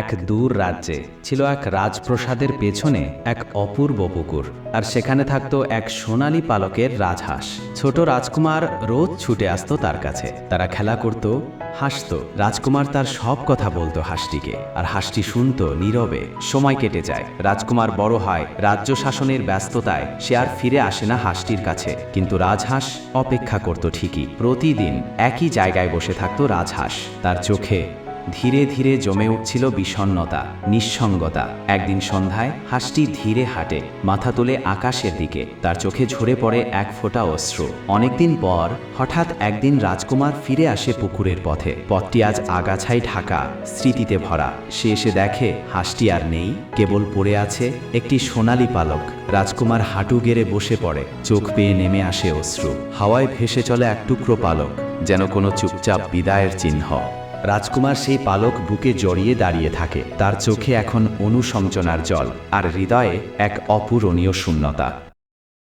এক দূর রাজ্যে ছিল এক রাজপ্রসাদের পেছনে এক অপূর্ব পুকুর, আর সেখানে থাকতো এক সোনালী পালকের রাজহাঁস। ছোট রাজকুমার রোজ ছুটে আসতো তার কাছে। তারা খেলা করত, হাসতো। রাজকুমার তার সব কথা বলতো হাঁসটিকে, আর হাঁসটি শুনত নীরবে, সময় কেটে যায়। রাজকুমার বড় হয়, রাজ্য শাসনের ব্যস্ততায় সে আর ফিরে আসে না হাঁসটির কাছে। কিন্তু রাজহাঁস অপেক্ষা করত ঠিকই। প্রতিদিন একই জায়গায় বসে থাকতো রাজহাঁস। তার চোখে ধীরে ধীরে জমে উঠছিল বিষণ্ণতা, নিঃসঙ্গতা। একদিন সন্ধ্যায় হাঁসটি ধীরে হাঁটে, মাথা তুলে আকাশের দিকে। তার চোখে ঝরে পড়ে এক ফোঁটা অশ্রু। অনেকদিন পর হঠাৎ একদিন রাজকুমার ফিরে আসে পুকুরের পথে। পথটি আজ আগাছায় ঢাকা, স্মৃতিতে ভরা। সে এসে দেখে, হাঁসটি আর নেই, কেবল পড়ে আছে একটি সোনালি পালক। রাজকুমার হাঁটু গেড়ে বসে পড়ে। চোখ পেয়ে নেমে আসে অশ্রু। হাওয়ায় ভেসে চলে এক টুকরো পালক, যেন কোনো চুপচাপ বিদায়ের চিহ্ন। রাজকুমার সেই পালক বুকে জড়িয়ে দাঁড়িয়ে থাকে। তার চোখে এখন অনুশঞ্চনার জল, আর হৃদয়ে এক অপূরণীয় শূন্যতা।